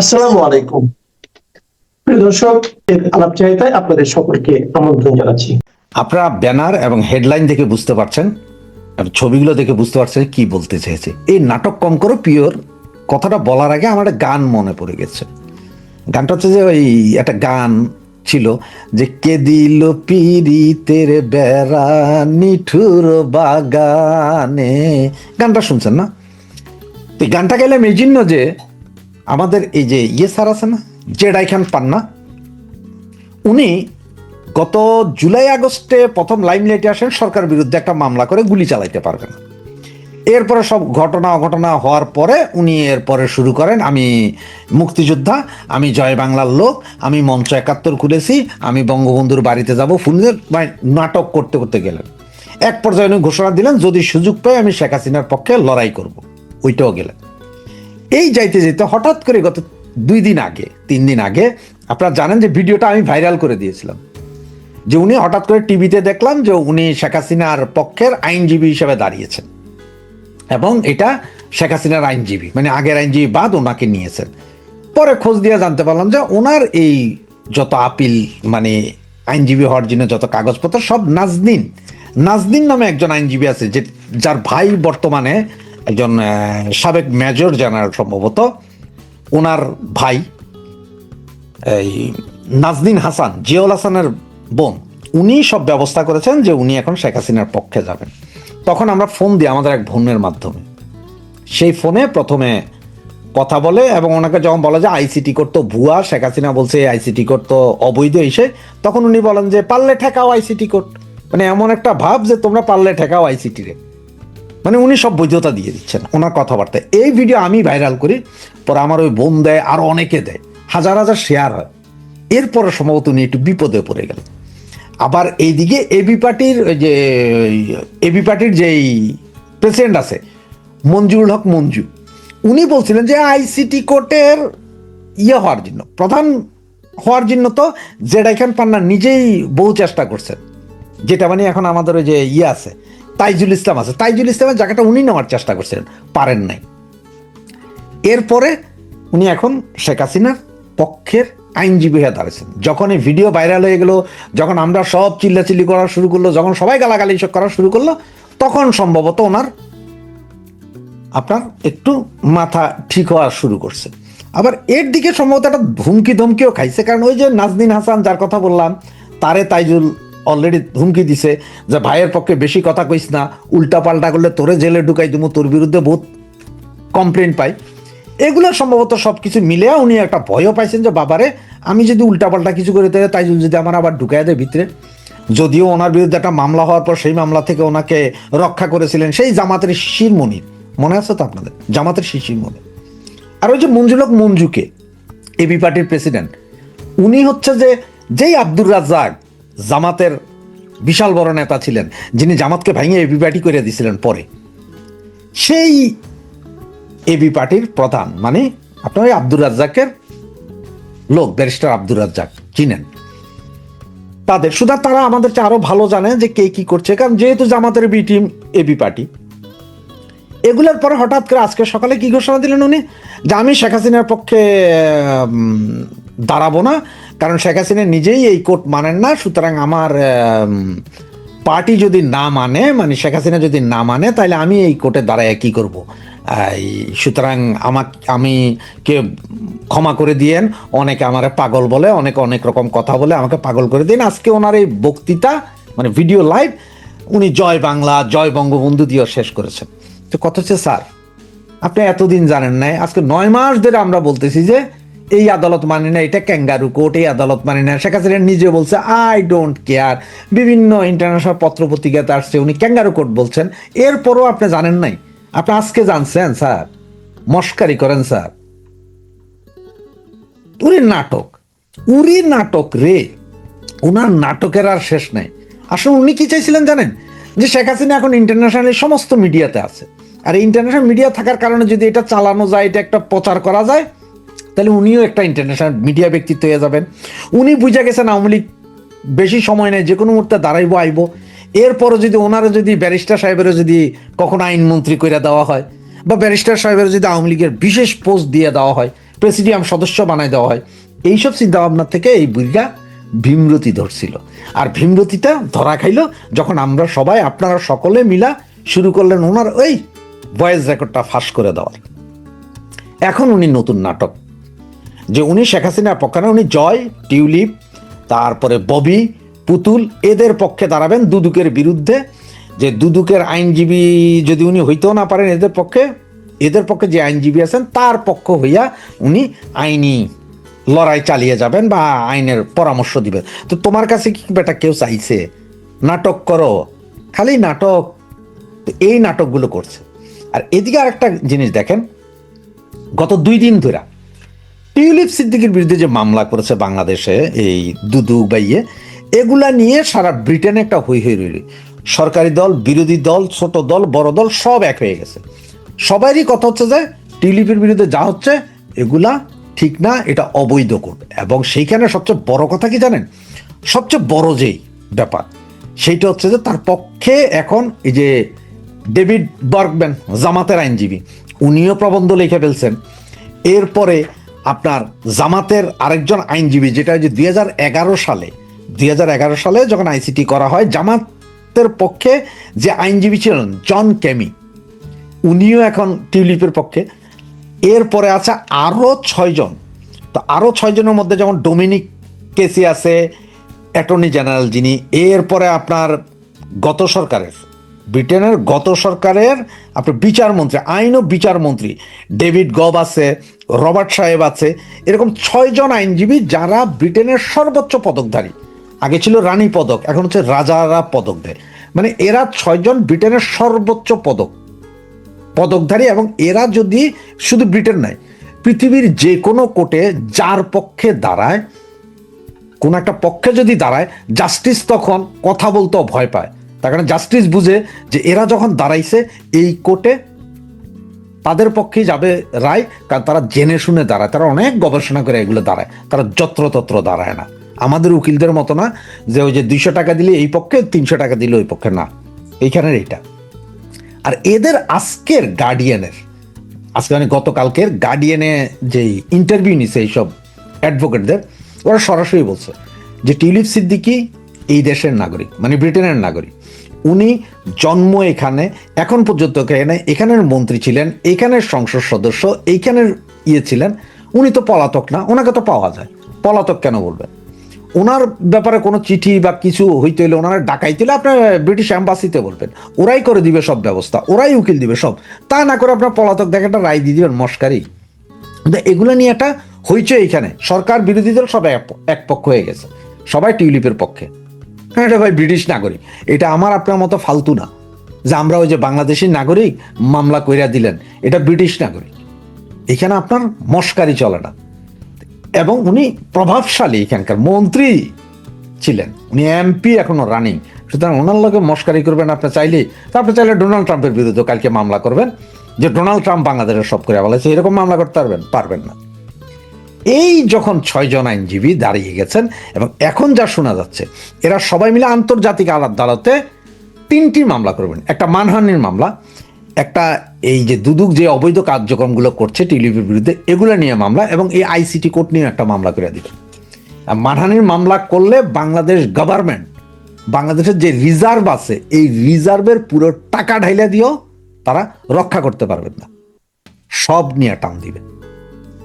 আসসালামু আলাইকুম। প্রিয় দর্শক, এর আলাপচারিতায় আপনাদের সকলকে আমন্ত্রণ জানাচ্ছি। আপনারা ব্যানার এবং হেডলাইন দেখে বুঝতে পারছেন ছবিগুলো দেখে বুঝতে পারছেন কি বলতে চেয়েছে। এই নাটক কম করো, পিওর। কথাটা বলার আগে আমার গান মনে পড়ে গেছে। গানটা হচ্ছে যে ওই একটা গান ছিল যে, কে দিল পিরিতের বেড়া নিঠুর বাগানে? গানটা শুনছেন না? তো গানটা গেলাম এই জন্য যে আমাদের এই যে ইয়ে স্যার আছে না, জেডাই খান পান্না, উনি গত জুলাই আগস্টে প্রথম লাইমলাইটে আসেন সরকার বিরুদ্ধে একটা মামলা করে গুলি চালাইতে পারবে না। এরপরে সব ঘটনা অঘটনা হওয়ার পরে উনি এরপরে শুরু করেন, আমি মুক্তিযোদ্ধা, আমি জয় বাংলার লোক, আমি মঞ্চ একাত্তর খুলেছি, আমি বঙ্গবন্ধুর বাড়িতে যাব মানে নাটক করতে করতে গেলেন। এক পর্যায়ে উনি ঘোষণা দিলেন, যদি সুযোগ পাই আমি শেখ হাসিনার পক্ষে লড়াই করব। ওইটাও গেলেন। এই যাইতে যেতে হঠাৎ করে গত দুই দিন আগে, তিন দিন আগে, আপনারা জানেন যে ভিডিওটা আমি ভাইরাল করে দিয়েছিলাম। যে উনি হঠাৎ করে টিভিতে দেখলাম যে উনি শেখ হাসিনার পক্ষের আইনজীবী হিসেবে দাঁড়িয়েছেন। এবং এটা শেখ হাসিনার আইনজীবী মানে আগের আইনজীবী বাদ ওনাকে নিয়েছেন। পরে খোঁজ দিয়ে জানতে পারলাম যে ওনার এই যত আপিল মানে আইনজীবী হওয়ার জন্য যত কাগজপত্র, সব নাজদিন নাজদিন নামে একজন আইনজীবী আছে যে, যার ভাই বর্তমানে একজন সাবেক মেজর জেনারেল সম্ভবত। ওনার ভাই, এই নাজদিন হাসান, জিয়াউল হাসানের বোন উনি সব ব্যবস্থা করেছেন যে উনি এখন শেখ হাসিনার পক্ষে যাবেন। তখন আমরা ফোন দিই আমাদের এক বোনের মাধ্যমে। সেই ফোনে প্রথমে কথা বলে এবং ওনাকে যখন বলা যায় আইসিটি করতো ভুয়া, শেখ হাসিনা বলছে আইসিটি করতো অবৈধ এসে তখন উনি বলেন যে পারলে ঠেকাও আইসিটি কোর্ট। মানে এমন একটা ভাব যে তোমরা পারলে ঠেকাও আইসিটি রে। মানে উনি সব বৈধতা দিয়ে দিচ্ছেন ওনার কথাবার্তা। এই ভিডিও আমি ভাইরাল করি, পরে আমার ওই বোন দেয়, আরও অনেকে দেয়। হাজার হাজার শেয়ার হয়। এরপরে সম্ভবত উনি একটু বিপদে পড়ে গেলেন। আবার এইদিকে এবি পার্টির যে এবি পার্টির যেই প্রেসিডেন্ট আছে, মঞ্জুরুল হক মঞ্জু, উনি বলছিলেন যে আইসিটি কোর্টের ইয়ে হওয়ার জন্য, প্রধান হওয়ার জন্য তো জেডাই খান পান্না নিজেই বহু চেষ্টা করছেন। যেটা মানে এখন আমাদের ওই যে ইয়ে আছে তাইজুল ইসলাম আছে। তাইজুল ইসলামের জায়গাটা উনি নেওয়ার চেষ্টা করছিলেন, পারেন নাই। এরপরে উনি এখন শেখ হাসিনার পক্ষের আইনজীবী হয়ে দাঁড়িয়েছেন যখন এই ভিডিও ভাইরাল হয়ে গেল, যখন আমরা সব চিল্লাচিল্লি করা শুরু করল, যখন সবাই গালাগালি সব করা শুরু করল, তখন সম্ভবত ওনার আপনার একটু মাথা ঠিক হওয়া শুরু করছে। আবার এর দিকে সম্ভবত একটা হুমকি ধমকিও খাইছে, কারণ ওই যে নাজদিন হাসান যার কথা বললাম, তারে তাইজুল অলরেডি হুমকি দিছে যে ভাইয়ের পক্ষে বেশি কথা কইস না উল্টা পাল্টা করলে তোরে জেলে ঢুকাই দিব তোর বিরুদ্ধে বহুত কমপ্লেন পাই। এগুলো সম্ভবত সব কিছু মিলে উনি একটা ভয়ও পাইছেন যে, বাবারে, আমি যদি উল্টাপাল্টা কিছু করে দেয় তাই যদি আমার আবার ঢুকাই দেয় ভিতরে। যদিও ওনার বিরুদ্ধে একটা মামলা হওয়ার পর সেই মামলা থেকে ওনাকে রক্ষা করেছিলেন সেই জামাতের শিশির মনির। মনে আছে তো আপনাদের? জামাতের শিশির মনির। আর ওই যে মঞ্জুলক মঞ্জুকে এবি পার্টির প্রেসিডেন্ট উনি হচ্ছে যে, যেই আব্দুর রাজ্জাক জামাতের বিশাল বড় নেতা ছিলেন, যিনি জামাতকে ভাঙিয়ে এবি পার্টি করে দিয়েছিলেন পরে। সেই এবি পার্টির প্রধান মানে আপনার আব্দুর রাজ্জাকের লোক, ব্যারিস্টার আব্দুর রাজ্জাক, চিনেন। তাদের শুধু তারা আমাদের চেয়ে আরও ভালো জানে যে কে কি করছে, কারণ যেহেতু জামাতের বি টিম এবি পার্টি এগুলোর পরে হঠাৎ করে আজকে সকালে কি ঘোষণা দিলেন উনি? যে আমি শেখ হাসিনার পক্ষে দাঁড়াবো না কারণ শেখ হাসিনা নিজেই এই কোর্ট মানেন না, সুতরাং আমার পার্টি যদি না মানে মানে শেখ হাসিনা যদি না মানে তাহলে আমি এই কোর্টে দাঁড়ায় কি করব? সুতরাং আমাক, আমি কে ক্ষমা করে দিয়েন, অনেকে আমার পাগল বলে, অনেকে অনেক রকম কথা বলে আমাকে পাগল করে দিন আজকে ওনার এই বক্তৃতা মানে ভিডিও লাইভ, উনি জয় বাংলা, জয় বঙ্গবন্ধু দিয়েও শেষ করেছেন। তো কত হচ্ছে, স্যার, আপনি এতদিন জানেন নাই, আজকে নয় মাস ধরে আমরা বলতেছি যে এই আদালত মানে না, এটা ক্যাঙ্গারু কোর্ট, এই আদালত মানে না। শেখ হাসিনা নিজে বলছে আই ডোন্ট কেয়ার বিভিন্ন ইন্টারন্যাশনাল পত্র পত্রিকাতে আসছে, উনি ক্যাঙ্গারু কোর্ট বলছেন। এরপরও আপনি জানেন নাই? আপনি আজকে জানছেন, স্যার? মস্কারি করেন, স্যার। উরি নাটক উরি নাটক রে। ওনার নাটকের আর শেষ নাই। আসলে উনি কি চাইছিলেন জানেন? যে শেখ হাসিনা এখন ইন্টারন্যাশনাল সমস্ত মিডিয়াতে আছে। আর ইন্টারন্যাশনাল মিডিয়া থাকার কারণে যদি এটা চালানো যায়, এটা একটা প্রচার করা যায় তাহলে উনিও একটা ইন্টারন্যাশনাল মিডিয়া ব্যক্তিত্ব হয়ে যাবেন। উনি বুঝে গেছেন আওয়ামী লীগ বেশি সময় নেই, যে কোনো মুহূর্তে দাঁড়াইবো, আইবো। এরপরও যদি ওনারা যদি ব্যারিস্টার সাহেবেরও যদি কখনো আইনমন্ত্রী করে দেওয়া হয়, বা ব্যারিস্টার সাহেবের যদি আওয়ামী লীগের বিশেষ পোস্ট দিয়ে দেওয়া হয় প্রেসিডিয়াম সদস্য বানায় দেওয়া হয়, এইসব চিন্তাভাবনা থেকে এই বুড়িটা ভীমরতি ধরছিল। আর ভীমরতিটা ধরা খাইলো যখন আমরা সবাই, আপনারা সকলে মিলা শুরু করলেন ওনার ওই ভয়েস রেকর্ডটা ফাঁস করে দেওয়ার। এখন উনি নতুন নাটক যে উনি শেখ হাসিনার পক্ষে না, উনি জয়, টিউলিপ, তারপরে ববি, পুতুল, এদের পক্ষে দাঁড়াবেন দুদুকের বিরুদ্ধে। যে দুদুকের আইনজীবী যদি উনি হইতেও না পারেন এদের পক্ষে এদের পক্ষে যে আইনজীবী আছেন, তার পক্ষ হইয়া উনি আইনি লড়াই চালিয়ে যাবেন বা আইনের পরামর্শ দিবেন। তো তোমার কাছে কি বেটা কেউ চাইছে? নাটক করো। খালি নাটক। এই নাটকগুলো করছে। আর এদিকে আরেকটা জিনিস দেখেন, গত দুই দিন ধরে টিউলিপ সিদ্দিকের বিরুদ্ধে যে মামলা করেছে বাংলাদেশে এই দুদু বাইয়ে, এগুলা নিয়ে সারা ব্রিটেনে একটা হই হই রইল। সরকারি দল, বিরোধী দল, ছোট দল, বড় দল সব এক হয়ে গেছে। সবারই কথা হচ্ছে যে, টিউলিপের বিরুদ্ধে যা হচ্ছে, এগুলা ঠিক না, এটা অবৈধ কোর্ট। এবং সেইখানে সবচেয়ে বড় কথা কি জানেন? সবচেয়ে বড় যেই ব্যাপার, সেইটা হচ্ছে যে তার পক্ষে এখন এই যে ডেভিড বার্গম্যান জামাতের আইনজীবী, উনিও প্রবন্ধ লিখে ফেলছেন। এরপরে আপনার জামাতের আরেকজন আইনজীবী, যেটা যে দুই হাজার এগারো সালে, দুই হাজার এগারো সালে যখন আইসিটি করা হয়, জামাতের পক্ষে যে আইনজীবী ছিলেন, জন ক্যামি উনিও এখন টিউলিপের পক্ষে। এরপরে আছে আরও ছয়জন তো আরও ছয়জনের মধ্যে যেমন ডোমিনিক কেসি আছে, অ্যাটর্নি জেনারেল যিনি, এরপরে আপনার গত সরকারের ব্রিটেনের গত সরকারের আপনার বিচারমন্ত্রী আইন ও বিচারমন্ত্রী ডেভিড গব আছে, রবার্ট সাহেব আছে, এরকম ছয়জন আইনজীবী যারা ব্রিটেনের সর্বোচ্চ পদকধারী। আগে ছিল রানী পদক, এখন হচ্ছে রাজারা পদক দেয়। মানে এরা ছয়জন ব্রিটেনের সর্বোচ্চ পদক। পদকধারী এবং এরা যদি শুধু ব্রিটেন নয়, পৃথিবীর যে কোনো কোর্টে যার পক্ষে দাঁড়ায়, কোন একটা পক্ষে যদি দাঁড়ায়, জাস্টিস তখন কথা বলতেও ভয় পায়। তার কারণে জাস্টিস বুঝে যে এরা যখন দাঁড়াইছে, এই কোর্টে তাদের পক্ষে যাবে রায়, কারণ তারা জেনে শুনে দাঁড়ায়। তারা অনেক গবেষণা করে এগুলো দাঁড়ায়। তারা যত্রতত্র দাঁড়ায় না। আমাদের উকিলদের মতো না যে ওই যে দুইশো টাকা দিলে এই পক্ষে, তিনশো টাকা দিলে ওই পক্ষে। না, এইখানের এইটা। আর এদের আজকের গার্ডিয়ানের আজকে মানে গতকালকের গার্ডিয়ানে যে ইন্টারভিউ নিছে এইসব অ্যাডভোকেটদের ওরা সরাসরি বলছে যে টিউলিপ সিদ্দিকি এই দেশের নাগরিক মানে ব্রিটেনের নাগরিক। উনি জন্ম এখানে, এখন পর্যন্ত এখানে, এখানের মন্ত্রী ছিলেন, এখানের সংসদ সদস্য, এইখানের ইয়ে ছিলেন। উনি তো পলাতক না, ওনাকে তো পাওয়া যায়। পলাতক কেন বলবেন? ওনার ব্যাপারে কোনো চিঠি বা কিছু হইতে হইলে ওনারা ডাকাইতে হলে আপনার ব্রিটিশ অ্যাম্বাসিতে বলবেন। ওরাই করে দিবে সব ব্যবস্থা, ওরাই উকিল দিবে সব। তা না করে আপনার পলাতক দেখে একটা রায় দিয়ে দিবেন, মস্কারি। কিন্তু এগুলো নিয়ে একটা হইচই এইখানে সরকার বিরোধী দল সবাই এক- পক্ষ হয়ে গেছে। সবাই টিউলিপের পক্ষে। এটা ভাই, ব্রিটিশ নাগরিক। এটা আমার আপনার মতো ফালতু না। যে আমরা ওই যে বাংলাদেশি নাগরিক মামলা কইরা দিলেন, এটা ব্রিটিশ নাগরিক। এখানে আপনার মস্কারি চলে না এবং উনি প্রভাবশালী এখানকার মন্ত্রী ছিলেন। উনি এমপি এখনও রানিং সুতরাং ওনার লগে মস্কারি করবেন আপনি চাইলে। তারপরে চাইলে ডোনাল্ড ট্রাম্পের বিরুদ্ধে কালকে মামলা করবেন। যে ডোনাল্ড ট্রাম্প বাংলাদেশের সব করে বলেছে, এরকম মামলা করতে পারবেন পারবেন না। এই যখন ছয়জন আইনজীবী দাঁড়িয়ে গেছেন এবং এখন যা শোনা যাচ্ছে, এরা সবাই মিলে আন্তর্জাতিক আদালতে তিনটি মামলা করবেন। একটা মানহানির মামলা, একটা এই যে দুদুক যে অবৈধ কার্যক্রমগুলো করছে টিলিপির বিরুদ্ধে, এগুলো নিয়ে মামলা এবং এই আইসিটি কোর্ট নিয়ে একটা মামলা করে দিবেন মানহানির মামলা করলে বাংলাদেশ গভর্নমেন্ট বাংলাদেশের যে রিজার্ভ আছে, এই রিজার্ভের পুরো টাকা ঢাইলা দিয়েও তারা রক্ষা করতে পারবেন না। সব নিয়ে টান দিবে।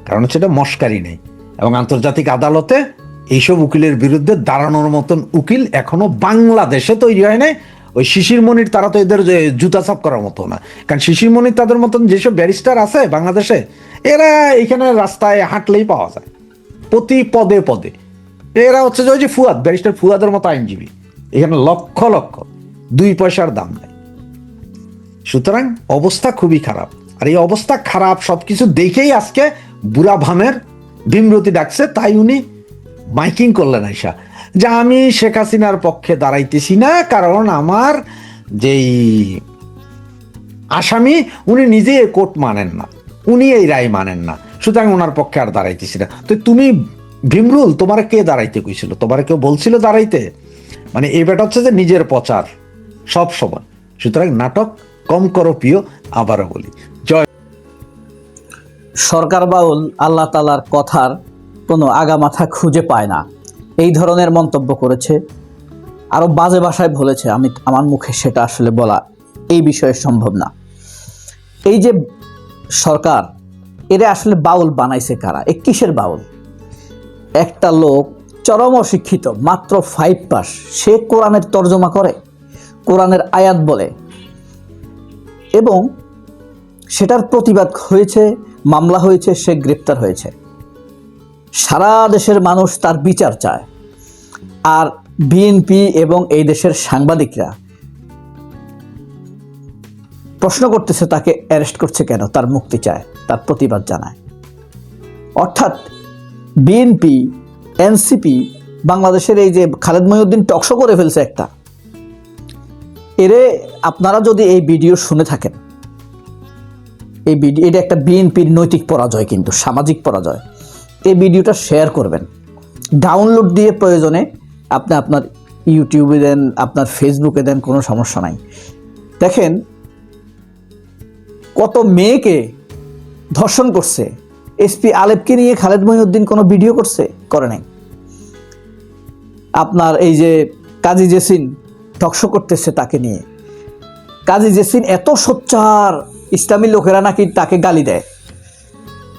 কারণ হচ্ছে এটা মস্কারি নেই। এবং আন্তর্জাতিক আদালতে এইসব উকিলের বিরুদ্ধে দাঁড়ানোর মতন উকিল এখনও বাংলাদেশে তৈরি হয় নাই। ওই শিশির মনির, তারা তো এদের জুতা সাফ করার মতো না। কারণ শিশির মনির তাদের মতন যেসব ব্যারিস্টার আছে বাংলাদেশে, এরা এখানে রাস্তায় হাঁটলেই পাওয়া যায়। প্রতি পদে পদে। এরা হচ্ছে যে ওই যে ফুয়াদ, ব্যারিস্টার ফুয়াদের মতো আইনজীবী। এখানে লক্ষ লক্ষ, দুই পয়সার দাম নেই। সুতরাং অবস্থা খুবই খারাপ। আর এই অবস্থা খারাপ সবকিছু দেখেই আজকে বুড়া ভামের ভীমরতি ডাকছে, তাই উনি মাইকিং করলেন আইসা। যে আমি শেখ হাসিনার পক্ষে দাঁড়াইতেছি না, কারণ আমার যেই আসামি, উনি নিজে কোর্ট মানেন না। উনি এই রায় মানেন না। সুতরাং ওনার পক্ষে আর দাঁড়াইতেছি না। তো তুমি ভীমরুল, তোমার কে দাঁড়াইতে কইছিল? তোমার কেউ বলছিল দাঁড়াইতে? মানে এই ব্যাটা হচ্ছে যে নিজের প্রচার, সব সময়। সুতরাং নাটক কম করো, প্রিয়, আবারও বলি। জয়। সরকার বাউল আল্লাহ তালার কথার কোনো আগামাথা খুঁজে পায় না। এই ধরনের মন্তব্য করেছে। আরও বাজে ভাষায় বলেছে, আমি আমার মুখে সেটা আসলে বলা এই বিষয়ে সম্ভব না। এই যে সরকার, এরা আসলে বাউল বানাইছে কারা? এ কিসের বাউল? একটা লোক চরম অশিক্ষিত, মাত্র ফাইভ পাস, সে কোরআনের তর্জমা করে, কোরআনের আয়াত বলে এবং সেটার প্রতিবাদ হয়েছে মামলা হয়েছে, সে গ্রেপ্তার হয়েছে। সারা দেশের মানুষ তার বিচার চায়। আর বিএনপি এবং এই দেশের সাংবাদিকরা প্রশ্ন করতেছে, তাকে অ্যারেস্ট করছে কেন? তার মুক্তি চায়, তার প্রতিবাদ জানায়। অর্থাৎ বিএনপি, এনসিপি, বাংলাদেশের এই যে খালেদ মহিউদ্দিন টকশো করে ফেলছে একটা। এরে আপনারা যদি এই ভিডিও শুনে থাকেন এই ভিডিও এটা একটা বিএনপির নৈতিক পরাজয় কিন্তু, সামাজিক পরাজয়। এই ভিডিওটা শেয়ার করবেন। ডাউনলোড দিয়ে প্রয়োজনে আপনি আপনার ইউটিউবে দেন, আপনার ফেসবুকে দেন, কোনো সমস্যা নাই। দেখেন, কত মেয়েকে ধর্ষণ করছে। এসপি আলেপকে নিয়ে খালেদ মহিউদ্দিন কোনো ভিডিও করছে? করে নাই। আপনার এই যে কাজী জেসিন টকশো করতেছে তাকে নিয়ে। কাজী জেসিন এত সোচ্চার ইসলামী লোকেরা নাকি তাকে গালি দেয়।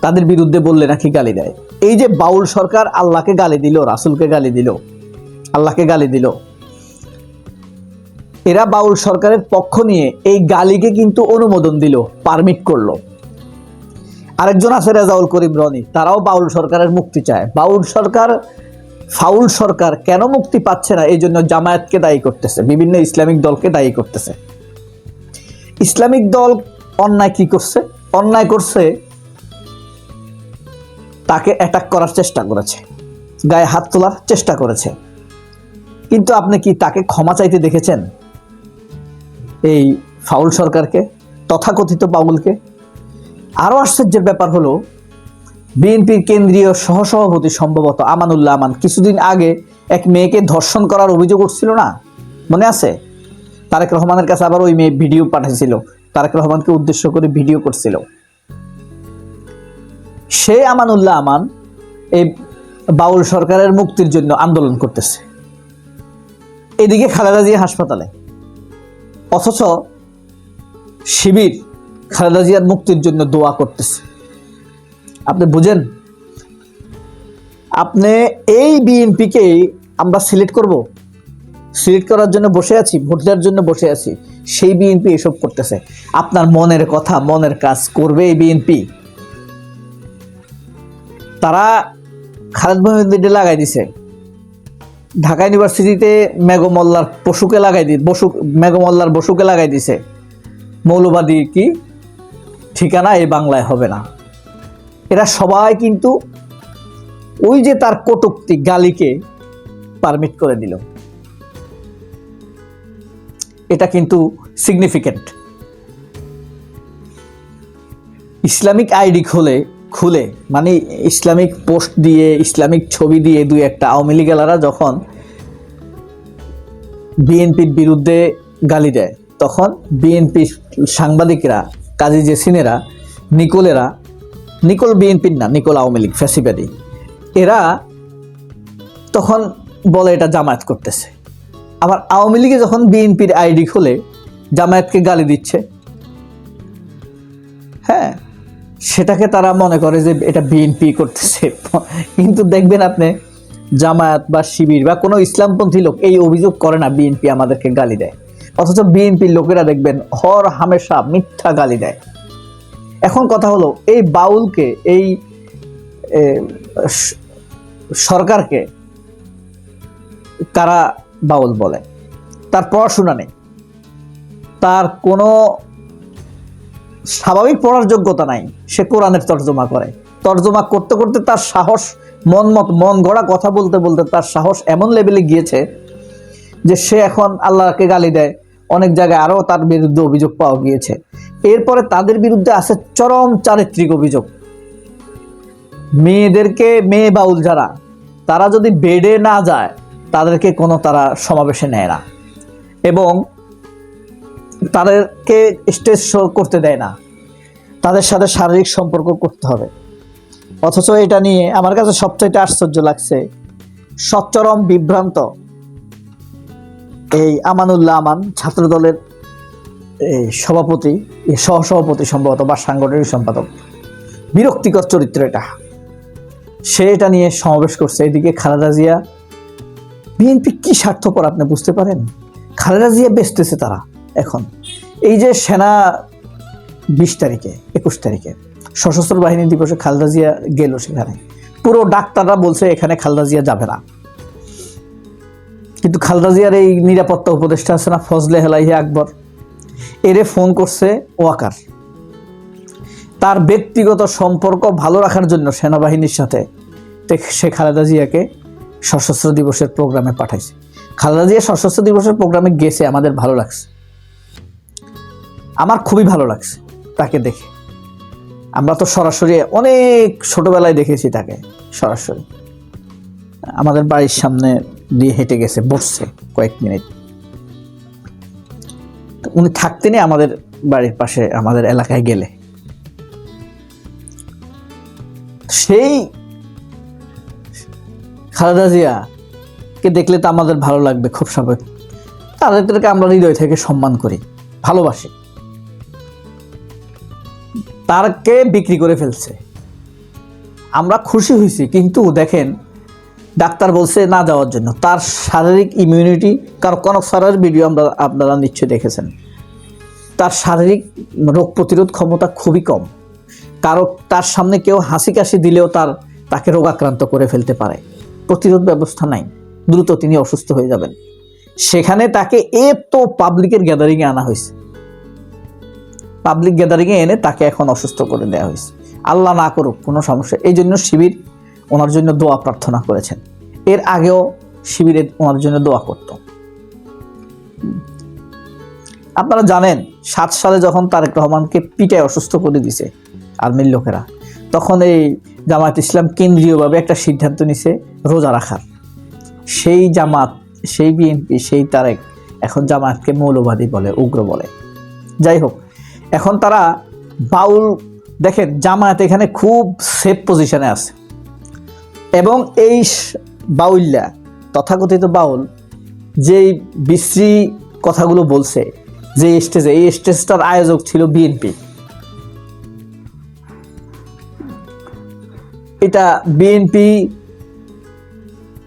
তাদের বিরুদ্ধে বললে নাকি গালি দেয়। এই যে বাউল সরকার আল্লাহকে গালি দিল, রাসুলকে গালি দিল, আল্লাহকে গালি দিল, এরা বাউল সরকারের পক্ষ নিয়ে এই গালিকে কিন্তু অনুমোদন দিল, পারমিট করল। আরেকজন আছে রেজাউল করিম রনি, তারাও বাউল সরকারের মুক্তি চায়। বাউল সরকার, ফাউল সরকার কেন মুক্তি পাচ্ছে না? এই জন্য জামায়াতকে দায়ী করতেছে, বিভিন্ন ইসলামিক দলকে দায়ী করতেছে। ইসলামিক দল অন্যায় কি করছে? অন্যায় করছে, তাকে অ্যাটাক করার চেষ্টা করেছে। গায়ে হাত তোলার চেষ্টা করেছে। কিন্তু আপনি কি তাকে ক্ষমা চাইতে দেখেছেন? এই ফাউল সরকারকে, তথাকথিত বাউলকে আরও আশ্চর্যের ব্যাপার হলো, বিএনপির কেন্দ্রীয় সহসভাপতি সম্ভবত আমানুল্লাহ আমান কিছুদিন আগে এক মেয়েকে ধর্ষণ করার অভিযোগ উঠছিল না? মনে আছে? তারেক রহমানের কাছে আবার ওই মেয়ে ভিডিও পাঠিয়েছিল। তারেক রহমানকে উদ্দেশ্য করে ভিডিও করছিল। সে আমানুল্লাহ আমান এই বাউল সরকারের মুক্তির জন্য আন্দোলন করতেছে। এদিকে খালেদা জিয়া হাসপাতালে। অথচ শিবির খালেদা জিয়ার মুক্তির জন্য দোয়া করতেছে। আপনি বুঝেন, আপনি এই বিএনপিকে আমরা সিলেক্ট করব? সিলেক্ট করার জন্য বসে আছি, ভোট দেওয়ার জন্য বসে আছি। সেই বিএনপি এসব করতেছে। আপনার মনের কথা, মনের কাজ করবে এই বিএনপি তারা খালেদ মহিউদ্দিনকে লাগাই দিছে। ঢাকা ইউনিভার্সিটিতে মেঘমল্লার পশুকে লাগাই দি বসু মেঘমল্লার বসুকে লাগাই দিছে। মৌলবাদী কি? ঠিকানা এই বাংলায় হবে না। এরা সবাই কিন্তু ওই যে তার কটুক্তি গালিকে পারমিট করে দিল। এটা কিন্তু সিগনিফিক্যান্ট ইসলামিক আইডি খুলে খুলে মানে ইসলামিক পোস্ট দিয়ে ইসলামিক ছবি দিয়ে দুই একটা আওয়ামী লীগেলারা যখন বিএনপির বিরুদ্ধে গালি দেয়, তখন বিএনপি সাংবাদিকরা, কাজী জেসিনেরা, নিকোলেরা, নিকোল বিএনপির না, নিকোল আওয়ামী লীগ, ফ্যাসিবাদী, এরা তখন বলে এটা জামায়াত করতেছে। আবার আওয়ামী লীগে যখন বিএনপির আইডি খুলে, জামায়াতকে গালি দিচ্ছে। হ্যাঁ সেটাকে তারা মনে করে যে এটা বিএনপি করতেছে। কিন্তু দেখবেন আপনি, জামায়াত বা শিবির বা কোনো ইসলামপন্থী লোক এই অভিযোগ করে না বিএনপি আমাদেরকে গালি দেয়। অথচ বিএনপির লোকেরা দেখবেন হর হামেশা মিথ্যা গালি দেয়। এখন কথা হলো, এই বাউলকে, এই সরকারকে কারা বাউল বলে। তার পড়াশোনা নেই। তার কোনো স্বাভাবিক পড়ার যোগ্যতা নাই। সে কোরআনের তর্জমা করে। তর্জমা করতে করতে তার সাহস, মন মত, মন গড়া কথা বলতে বলতে তার সাহস এমন লেভেলে গিয়েছে যে সে এখন আল্লাহকে গালি দেয়। অনেক জায়গায় আরও তার বিরুদ্ধে অভিযোগ পাওয়া গিয়েছে। এরপরে তাদের বিরুদ্ধে আছে চরম চারিত্রিক অভিযোগ। মেয়েদেরকে, মেয়ে বাউল যারা, তারা যদি বেডে না যায় তাদেরকে কোনো তারা সমাবেশে নেয় না। এবং তাদেরকে স্টেজ শো করতে দেয় না। তাদের সাথে শারীরিক সম্পর্ক করতে হবে। অথচ এটা নিয়ে আমার কাছে সবচাইতে আশ্চর্য লাগছে, সচ্চরম বিভ্রান্ত এই আমানুল্লাহ আমান ছাত্র দলের এই সভাপতি সহসভাপতি সম্ভবত বা সাংগঠনিক সম্পাদক। বিরক্তিকর চরিত্র এটা। সে এটা নিয়ে সমাবেশ করছে। এদিকে খালেদা জিয়া বিএনপি কি স্বার্থপর আপনি বুঝতে পারেন? খালেদা জিয়া বেচতেছে তারা এখন। এই যে সেনা বিশ তারিখে, একুশ তারিখে সশস্ত্র বাহিনী দিবসে খালেদা জিয়া গেল সেখানে। পুরো ডাক্তাররা বলছে এখানে খালেদা জিয়া যাবে না। কিন্তু খালেদা জিয়ার এই নিরাপত্তা উপদেষ্টা আছে না, ফজলে হেলাইয়া আকবর। এরে ফোন করছে ওয়াকার। তার ব্যক্তিগত সম্পর্ক ভালো রাখার জন্য সেনাবাহিনীর সাথে সে খালেদা জিয়াকে সশস্ত্র দিবসের প্রোগ্রামে পাঠাইছে। খালেদা জিয়া সশস্ত্র দিবসের প্রোগ্রামে গেছে, আমাদের ভালো লাগছে। আমার খুবই ভালো লাগছে তাকে দেখে। আমরা তো সরাসরি অনেক ছোটবেলায় দেখেছি তাকে, সরাসরি। আমাদের বাড়ির সামনে দিয়ে হেঁটে গেছে, বসছে কয়েক মিনিট। উনি থাকতেনই আমাদের বাড়ির পাশে, আমাদের এলাকায় গেলে। সেই খালেদা জিয়া কে দেখলে তো আমাদের ভালো লাগবে খুব স্বাভাবিক। তাদেরকে আমরা হৃদয় থেকে সম্মান করি, ভালোবাসি। তারকে বিক্রি করে ফেলছে। আমরা খুশি হয়েছি, কিন্তু দেখেন, ডাক্তার বলছে না যাওয়ার জন্য। তার শারীরিক ইমিউনিটি কারণ কনক সারের ভিডিও আমরা আপনারা নিশ্চয়ই দেখেছেন। তার শারীরিক রোগ প্রতিরোধ ক্ষমতা খুবই কম। কারও তার সামনে কেউ হাসি কাশি দিলেও তার, তাকে রোগাক্রান্ত করে ফেলতে পারে। প্রতিরোধ ব্যবস্থা নাই। দ্রুত তিনি অসুস্থ হয়ে যাবেন। সেখানে তাকে এত পাবলিকের গ্যাদারিংয়ে আনা হয়েছে। পাবলিক গ্যাদারিংয়ে এনে তাকে এখন অসুস্থ করে দেওয়া হয়েছে। আল্লাহ না করুক, কোনো সমস্যা। এই জন্য শিবির ওনার জন্য দোয়া প্রার্থনা করেছেন। এর আগেও শিবিরে ওনার জন্য দোয়া করত। আপনারা জানেন, সাত সালে যখন তারেক রহমানকে পিটায় অসুস্থ করে দিছে, আর্মির লোকেরা, তখন এই জামাত ইসলাম কেন্দ্রীয়ভাবে একটা সিদ্ধান্ত নিছে রোজা রাখার। সেই জামাত, সেই বিএনপি, সেই তারেক এখন জামাতকে মৌলবাদী বলে, উগ্র বলে। যাই হোক, এখন তারা বাউল, দেখেন জামায়াত এখানে খুব সেফ পজিশনে আছে। এবং এই বাউল্যা তথাকথিত বাউল, যেই বিশ্রী কথাগুলো বলছে, যে স্টেজে এই স্টেজটার আয়োজক ছিল বিএনপি। এটা বিএনপি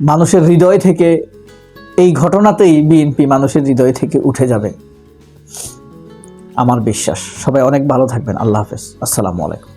মানুষের হৃদয় থেকে, এই ঘটনাতেই বিএনপি মানুষের হৃদয় থেকে উঠে যাবে। আমার বিশ্বাস। সবাই অনেক ভালো থাকবেন। আল্লাহ হাফেজ। আসসালামু আলাইকুম।